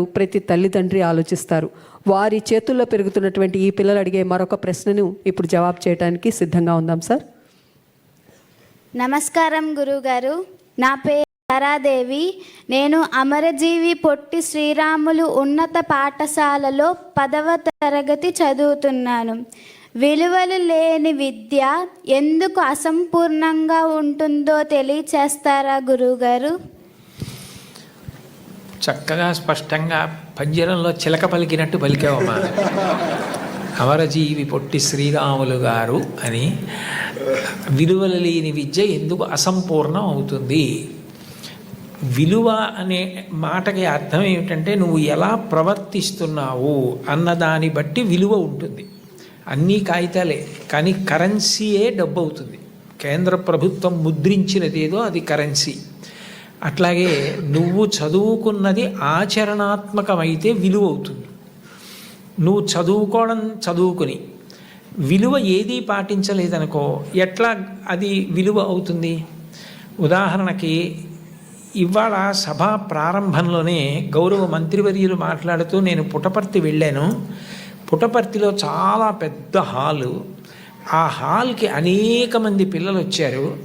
ప్రతి తల్లిదండ్రి ఆలోచిస్తారు. వారి చేతుల్లో పెరుగుతున్నటువంటి ఈ పిల్లలు అడిగే మరొక ప్రశ్నను ఇప్పుడు జవాబు చేయడానికి సిద్ధంగా ఉందాం సార్. నమస్కారం గురుగారు. నా పేరు తారాదేవి. నేను అమరజీవి పొట్టి శ్రీరాములు ఉన్నత పాఠశాలలో పదవ తరగతి చదువుతున్నాను. విలువలు లేని విద్య ఎందుకు అసంపూర్ణంగా ఉంటుందో తెలియచేస్తారా గురువుగారు చక్కగా స్పష్టంగా పంజరంలో చిలక పలికినట్టు పలికావమ్మా. అమరజీవి పొట్టి శ్రీరాములు గారు అని విలువలు లేని విద్య ఎందుకు అసంపూర్ణం అవుతుంది? విలువ అనే మాటకి అర్థం ఏమిటంటే నువ్వు ఎలా ప్రవర్తిస్తున్నావు అన్నదాన్ని బట్టి విలువ ఉంటుంది. అన్నీ కాగితాలే కానీ కరెన్సీయే డబ్బు అవుతుంది. కేంద్ర ప్రభుత్వం ముద్రించినదేదో అది కరెన్సీ. అట్లాగే నువ్వు చదువుకున్నది ఆచరణాత్మకమైతే విలువ అవుతుంది నువ్వు చదువుకోవడం చదువుకుని విలువ ఏదీ పాటించలేదనుకో ఎట్లా అది విలువ అవుతుంది? ఉదాహరణకి ఇవాళ సభ ప్రారంభంలోనే గౌరవ మంత్రివర్యులు మాట్లాడుతూ నేను పుటపర్తి వెళ్ళాను. పుటపర్తిలో చాలా పెద్ద హాలు. ఆ హాల్కి అనేక మంది పిల్లలు వచ్చారు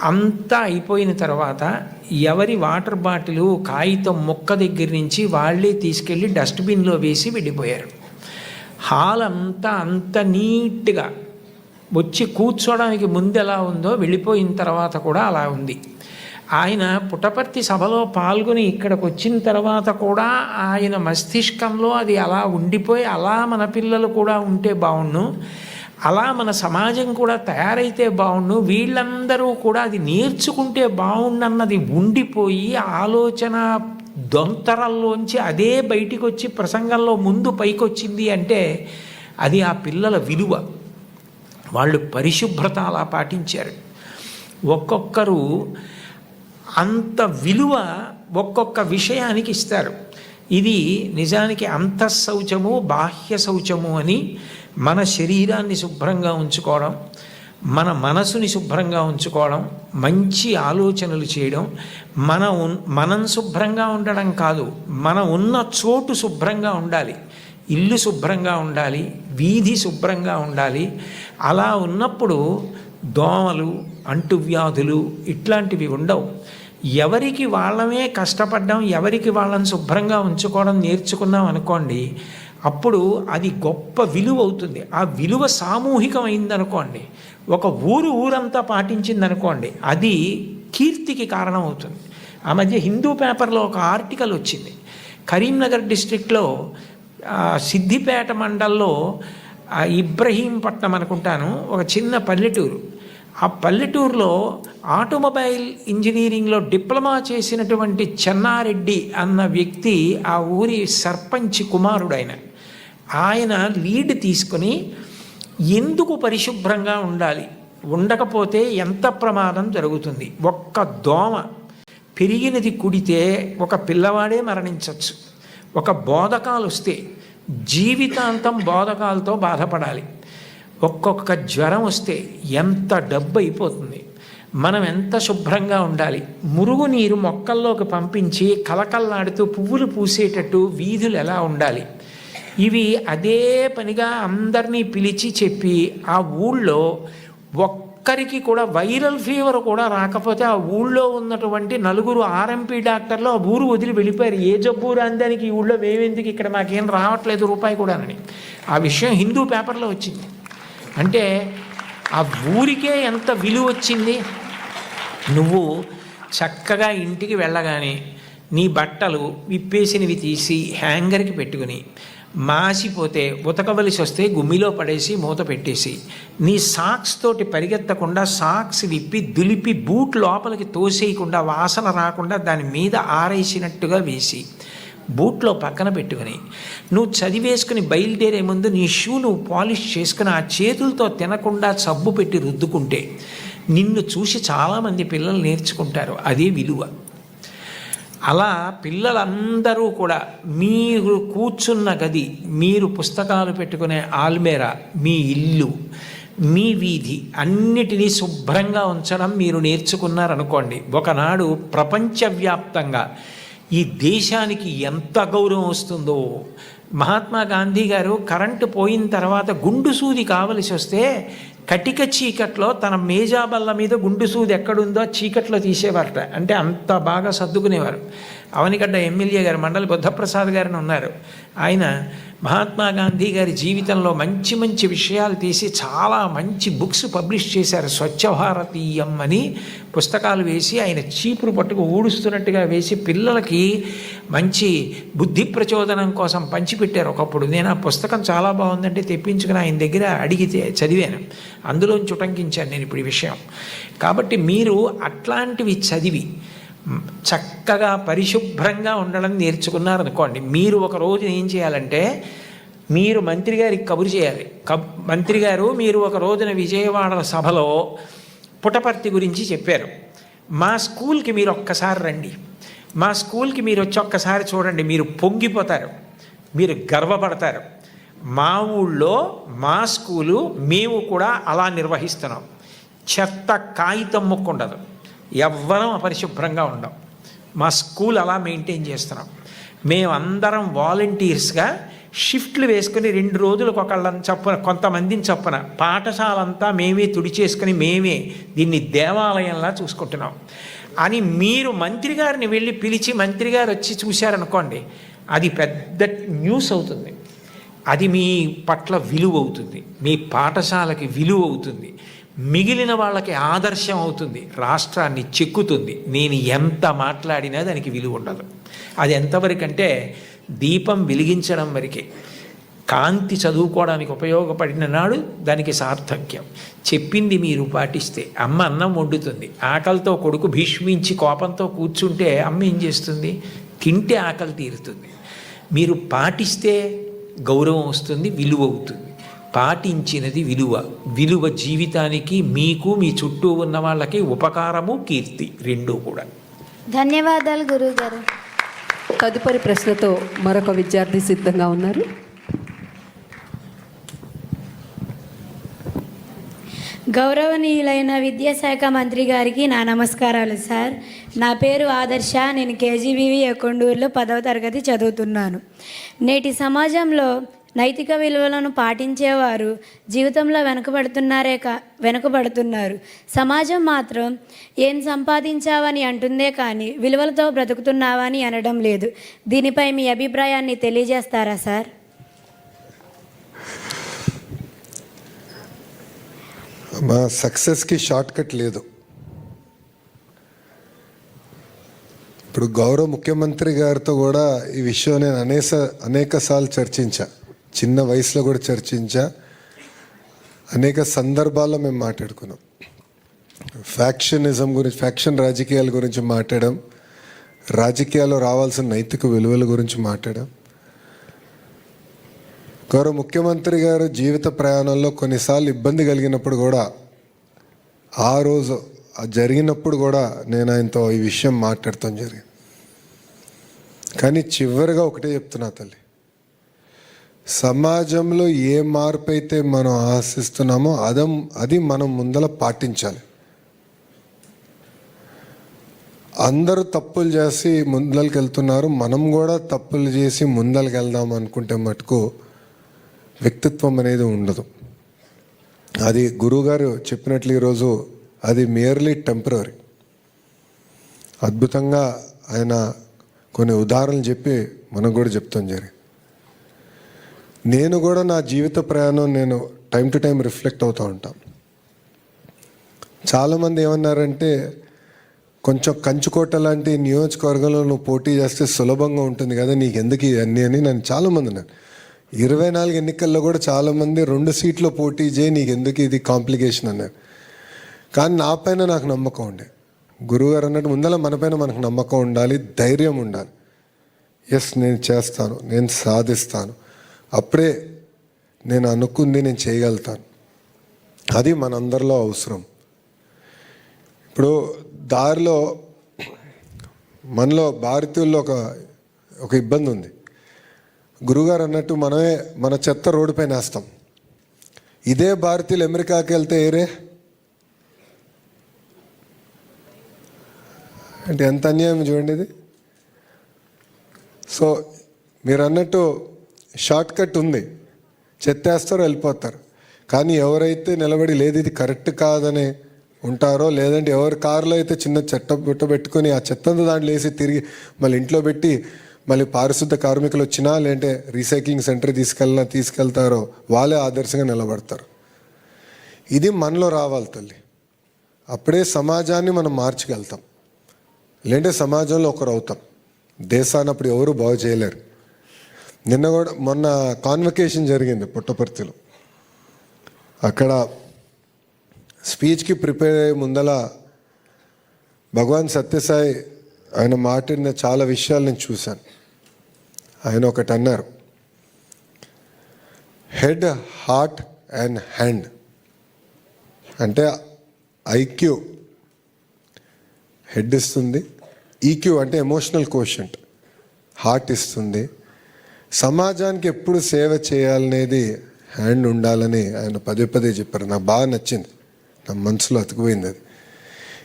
అంతా అయిపోయిన తర్వాత ఎవరి వాటర్ బాటిల్ కాగితం మొక్క దగ్గర నుంచి వాళ్ళే తీసుకెళ్ళి డస్ట్బిన్లో వేసి వెళ్ళిపోయారు హాల్ అంతా అంత నీట్గా వచ్చి కూర్చోడానికి ముందు ఎలా ఉందో వెళ్ళిపోయిన తర్వాత కూడా అలా ఉంది. ఆయన పుటపర్తి సభలో పాల్గొని ఇక్కడికి వచ్చిన తర్వాత కూడా ఆయన మస్తిష్కంలో అది అలా ఉండిపోయి అలా మన పిల్లలు కూడా ఉంటే బాగుండు అలా మన సమాజం కూడా తయారైతే బాగుండు వీళ్ళందరూ కూడా అది నేర్చుకుంటే బాగుండన్నది ఉండిపోయి ఆలోచన దొంతరల్లోంచి అదే బయటికి వచ్చి ప్రసంగంలో ముందు పైకొచ్చింది అంటే అది ఆ పిల్లల విలువ. వాళ్ళు పరిశుభ్రత అలా పాటించారు. ఒక్కొక్కరు అంత విలువ ఒక్కొక్క విషయానికి ఇస్తారు. ఇది నిజానికి అంతఃశౌచము బాహ్య శౌచము అని మన శరీరాన్ని శుభ్రంగా ఉంచుకోవడం మన మనసుని శుభ్రంగా ఉంచుకోవడం మంచి ఆలోచనలు చేయడం మన మనం శుభ్రంగా ఉండడం కాదు మన ఉన్న చోటు శుభ్రంగా ఉండాలి ఇల్లు శుభ్రంగా ఉండాలి వీధి శుభ్రంగా ఉండాలి. అలా ఉన్నప్పుడు దోమలు అంటువ్యాధులు ఇట్లాంటివి ఉండవు. ఎవరికి వాళ్ళమే కష్టపడ్డాం ఎవరికి వాళ్ళని శుభ్రంగా ఉంచుకోవడం నేర్చుకున్నాం అనుకోండి అప్పుడు అది గొప్ప విలువ అవుతుంది ఆ విలువ సామూహికమైందనుకోండి. ఒక ఊరు ఊరంతా పాటించిందనుకోండి అది కీర్తికి కారణం అవుతుంది ఆ మధ్య హిందూ పేపర్లో ఒక ఆర్టికల్ వచ్చింది. కరీంనగర్ డిస్ట్రిక్ట్లో సిద్దిపేట మండల్లో ఇబ్రహీంపట్నం అనుకుంటాను ఒక చిన్న పల్లెటూరు. ఆ పల్లెటూరులో ఆటోమొబైల్ ఇంజనీరింగ్లో డిప్లొమా చేసినటువంటి చెన్నారెడ్డి అన్న వ్యక్తి ఆ ఊరి సర్పంచ్ కుమారుడు ఆయన ఆయన లీడ్ తీసుకుని ఎందుకు పరిశుభ్రంగా ఉండాలి? ఉండకపోతే ఎంత ప్రమాదం జరుగుతుంది? ఒక్క దోమ పెరిగినది కుడితే ఒక పిల్లవాడే మరణించవచ్చు ఒక బోధకాలు వస్తే జీవితాంతం బోధకాలతో బాధపడాలి. ఒక్కొక్క జ్వరం వస్తే ఎంత డబ్బు అయిపోతుంది? మనం ఎంత శుభ్రంగా ఉండాలి? మురుగునీరు మొక్కల్లోకి పంపించి కలకల్లాడుతూ పువ్వులు పూసేటట్టు వీధులు ఎలా ఉండాలి? ఇవి అదే పనిగా అందరినీ పిలిచి చెప్పి ఆ ఊళ్ళో ఒక్కరికి కూడా వైరల్ ఫీవర్ కూడా రాకపోతే ఆ ఊళ్ళో ఉన్నటువంటి నలుగురు ఆర్ఎంపీ డాక్టర్లు ఆ ఊరు వదిలి వెళ్ళిపోయారు. ఏ జబ్బు రాందానికి ఈ ఊళ్ళో మేమెందుకు ఇక్కడ మాకేం రావట్లేదు రూపాయి కూడానని ఆ విషయం హిందూ పేపర్లో వచ్చింది. అంటే ఆ ఊరికే ఎంత విలువ వచ్చింది? నువ్వు చక్కగా ఇంటికి వెళ్ళగానే నీ బట్టలు విప్పేసినవి తీసి హ్యాంగర్కి పెట్టుకుని మాసిపోతే ఉతకవలసి వస్తే గుమ్మిలో పడేసి మూత పెట్టేసి నీ సాక్స్ తోటి పరిగెత్తకుండా సాక్స్ విప్పి దులిపి బూట్ లోపలికి తోసేయకుండా వాసన రాకుండా దాని మీద ఆరేసినట్టుగా వేసి బూట్లో పక్కన పెట్టుకుని నువ్వు చదివేసుకుని బయలుదేరే ముందు నీ షూ నువ్వు పాలిష్ చేసుకుని ఆ చేతులతో తినకుండా సబ్బు పెట్టి రుద్దుకుంటే నిన్ను చూసి చాలామంది పిల్లలు నేర్చుకుంటారు అదే విలువ. అలా పిల్లలందరూ కూడా మీరు కూర్చున్న గది మీరు పుస్తకాలు పెట్టుకునే ఆల్మేరా మీ ఇల్లు మీ వీధి అన్నిటినీ శుభ్రంగా ఉంచడం మీరు నేర్చుకున్నారనుకోండి. ఒకనాడు ప్రపంచవ్యాప్తంగా ఈ దేశానికి ఎంత గౌరవం వస్తుందో. మహాత్మా గాంధీ గారు కరెంటు పోయిన తర్వాత గుండు సూది కావలసి వస్తే కటిక చీకట్లో తన మేజాబల్ల మీద గుండు సూది ఎక్కడుందో చీకట్లో తీసేవారట. అంటే అంత బాగా సర్దుకునేవారు. అవనిగడ్డ ఎమ్మెల్యే గారు మండలి బుద్ధప్రసాద్ గారిని ఉన్నారు. ఆయన మహాత్మా గాంధీ గారి జీవితంలో మంచి మంచి విషయాలు తీసి చాలా మంచి బుక్స్ పబ్లిష్ చేశారు. స్వచ్ఛ భారతీయం అని పుస్తకాలు వేసి ఆయన చీపురు పట్టుకు ఊడుస్తున్నట్టుగా వేసి పిల్లలకి మంచి బుద్ధి ప్రచోదనం కోసం పంచిపెట్టారు. ఒకప్పుడు నేను ఆ పుస్తకం చాలా బాగుందంటే తెప్పించుకుని ఆయన దగ్గర అడిగితే చదివాను. అందులోంచి ఉటంకించాను నేను ఇప్పుడు ఈ విషయం. కాబట్టి మీరు అట్లాంటివి చదివి చక్కగా పరిశుభ్రంగా ఉండడం నేర్చుకున్నారనుకోండి మీరు ఒక రోజు ఏం చేయాలంటే మీరు మంత్రి గారికి కబురు చేయాలి. కబ్ మంత్రి గారు మీరు ఒక రోజున విజయవాడ సభలో పుటపర్తి గురించి చెప్పారు. మా స్కూల్కి మీరు ఒక్కసారి రండి. మా స్కూల్కి మీరు వచ్చి ఒక్కసారి చూడండి మీరు పొంగిపోతారు మీరు గర్వపడతారు. మా ఊళ్ళో మా స్కూలు మేము కూడా అలా నిర్వహిస్తున్నాం. చెత్త కాగితం ముక్కుండదు. ఉండదు ఎవ్వరం అపరిశుభ్రంగా ఉండం. మా స్కూల్ అలా మెయింటైన్ చేస్తున్నాం. మేమందరం వాలంటీర్స్గా షిఫ్ట్లు వేసుకుని రెండు రోజులకు ఒకళ్ళని చప్పున కొంతమందిని చప్పున పాఠశాల అంతా మేమే తుడిచేసుకుని మేమే దీన్ని దేవాలయంలా చూసుకుంటున్నాం. అని మీరు మంత్రి గారిని వెళ్ళి పిలిచి మంత్రి గారు వచ్చి చూశారనుకోండి అది పెద్ద న్యూస్ అవుతుంది. అది మీ పట్ల విలువ అవుతుంది. మీ పాఠశాలకి విలువ అవుతుంది. మిగిలిన వాళ్ళకి ఆదర్శం అవుతుంది రాష్ట్రాన్ని చెక్కుతుంది. నేను ఎంత మాట్లాడినా దానికి విలువ ఉండదు. అది ఎంతవరకు అంటే దీపం వెలిగించడం వరకే. కాంతి చదువుకోవడానికి ఉపయోగపడిన నాడు దానికి సార్థక్యం. చెప్పింది మీరు పాటిస్తే అమ్మ అన్నం వండుతుంది. ఆకలితో కొడుకు భీష్మించి కోపంతో కూర్చుంటే అమ్మ ఏం చేస్తుంది? తింటే ఆకలి తీరుతుంది. మీరు పాటిస్తే గౌరవం వస్తుంది విలువ అవుతుంది. పాటించినది విలువ. విలువ జీవితానికి మీకు మీ చుట్టూ ఉన్న వాళ్ళకి ఉపకారము కీర్తి రెండూ కూడా. ధన్యవాదాలు గురువుగారు. తదుపరి ప్రశ్నతో మరొక విద్యార్థి సిద్ధంగా ఉన్నారు. గౌరవనీయులైన విద్యాశాఖ మంత్రి గారికి నా నమస్కారాలు సార్. నా పేరు ఆదర్శ. నేను కేజీబీవి ఎకొండూరులో పదవ తరగతి చదువుతున్నాను. నేటి సమాజంలో నైతిక విలువలను పాటించేవారు జీవితంలో వెనుకబడుతున్నారే కా వెనుకబడుతున్నారు. సమాజం మాత్రం ఏం సంపాదించావని అంటుందే కానీ విలువలతో బ్రతుకుతున్నావని అనడం లేదు. దీనిపై మీ అభిప్రాయాన్ని తెలియజేస్తారా సార్? మా సక్సెస్కి షార్ట్ కట్ లేదు. ఇప్పుడు గౌరవ ముఖ్యమంత్రి గారితో కూడా ఈ విషయం నేను అనేక అనేక సార్లు చర్చించాను చిన్న వయసులో కూడా చర్చించా. అనేక సందర్భాల్లో మేము మాట్లాడుకున్నాం. ఫ్యాక్షనిజం గురించి ఫ్యాక్షన్ రాజకీయాల గురించి మాట్లాడడం రాజకీయాల్లో రావాల్సిన నైతిక విలువల గురించి మాట్లాడడం గౌరవ ముఖ్యమంత్రి గారు జీవిత ప్రయాణంలో కొన్నిసార్లు ఇబ్బంది కలిగినప్పుడు కూడా ఆ రోజు జరిగినప్పుడు కూడా నేను ఆయనతో ఈ విషయం మాట్లాడటం జరిగింది. కానీ చివరిగా ఒకటే చెప్తున్నా తల్లి. సమాజంలో ఏ మార్పు అయితే మనం ఆశిస్తున్నామో అదం అది మనం ముందల పాటించాలి. అందరూ తప్పులు చేసి ముందలకి వెళ్తున్నారు. మనం కూడా తప్పులు చేసి ముందలకి వెళ్దాం అనుకుంటే మటుకు వ్యక్తిత్వం అనేది ఉండదు. అది గురువుగారు చెప్పినట్లు ఈరోజు అది మియర్లీ టెంపరీ అద్భుతంగా ఆయన కొన్ని ఉదాహరణలు చెప్పి మనకు కూడా చెప్తాం జరిగింది నేను కూడా నా జీవిత ప్రయాణం నేను టైం టు టైం రిఫ్లెక్ట్ అవుతూ ఉంటాను చాలామంది ఏమన్నారంటే కొంచెం కంచుకోట లాంటి నియోజకవర్గంలో నువ్వు పోటీ చేస్తే సులభంగా ఉంటుంది కదా నీకు ఎందుకు ఇవన్నీ అని నన్ను చాలామంది అన్నారు. ఇరవై నాలుగు ఎన్నికల్లో కూడా చాలామంది రెండు సీట్లో పోటీ చేయి నీకు ఎందుకు ఇది కాంప్లికేషన్ అన్నారు. కానీ నా పైన నాకు నమ్మకం ఉండే. గురువుగారు అన్నట్టు ముందర మనపైన మనకు నమ్మకం ఉండాలి ధైర్యం ఉండాలి. ఎస్ నేను చేస్తాను నేను సాధిస్తాను. అప్పుడే నేను అనుకుంది నేను చేయగలుగుతాను. అది మనందరిలో అవసరం. ఇప్పుడు దారిలో మనలో భారతీయుల్లో ఒక ఒక ఇబ్బంది ఉంది. గురుగారు అన్నట్టు మనమే మన చెత్త రోడ్డు పైన వేస్తాం. ఇదే భారతీయులు అమెరికాకి వెళ్తే ఏరే అంటే ఎంత అన్యాయం చూడండి ఇది. సో మీరు అన్నట్టు షార్ట్ కట్ ఉంది. చెత్తేస్తారు వెళ్ళిపోతారు. కానీ ఎవరైతే నిలబడి లేదు ఇది కరెక్ట్ కాదని ఉంటారో లేదంటే ఎవరి కారులో అయితే చిన్న చెత్త బుట్ట పెట్టుకొని ఆ చెత్తంతా దాంట్లో వేసి తిరిగి మళ్ళీ ఇంట్లో పెట్టి మళ్ళీ పారిశుద్ధ కార్మికులు వచ్చినా లేదంటే రీసైక్లింగ్ సెంటర్ తీసుకెళ్ళినా తీసుకెళ్తారో వాళ్ళే ఆదర్శంగా నిలబడతారు. ఇది మనలో రావాలి తల్లి. అప్పుడే సమాజాన్ని మనం మార్చగలుగుతాం. లేదంటే సమాజంలో ఒకరు అవుతాం దేశాన్ని అప్పుడు ఎవరు బాగు చేయలేరు. నిన్న కూడా మొన్న కాన్వకేషన్ జరిగింది పుట్టపర్తిలో. అక్కడ స్పీచ్కి ప్రిపేర్ అయ్యే ముందల భగవాన్ సత్యసాయి ఆయన మాట్లాడిన చాలా విషయాలు నేను చూశాను. ఆయన ఒకటి అన్నారు హెడ్ హార్ట్ అండ్ హ్యాండ్ అంటే ఐక్యూ హెడ్ ఇస్తుంది ఈక్యూ అంటే ఎమోషనల్ కోషంట్ హార్ట్ ఇస్తుంది సమాజానికి ఎప్పుడు సేవ చేయాలనేది హ్యాండ్ ఉండాలని ఆయన పదే పదే చెప్పారు. నాకు బాగా నచ్చింది. నా మనసులో అతికిపోయింది అది.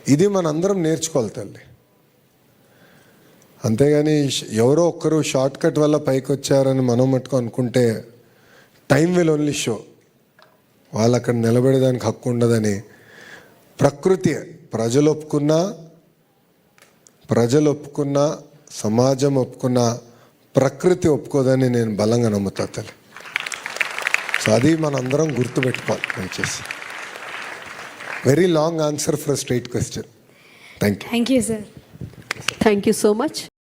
ఇది మనందరం నేర్చుకోవాలి తల్లి. అంతేగాని ఎవరో ఒక్కరు షార్ట్ కట్ వల్ల పైకి వచ్చారని మనం మట్టుకు అనుకుంటే టైం విల్ ఓన్లీ షో. వాళ్ళు అక్కడ నిలబడేదానికి హక్కు ఉండదని ప్రకృతి ప్రజలు ఒప్పుకున్నా ప్రజలు ఒప్పుకున్నా సమాజం ఒప్పుకున్నా ప్రకృతి ఒప్పుకోదని నేను బలంగా నమ్ముతా తల్లి. సో అది మనందరం గుర్తుపెట్టుకోవాలి దయచేసి. Very long answer for straight question thank you thank you sir thank you so much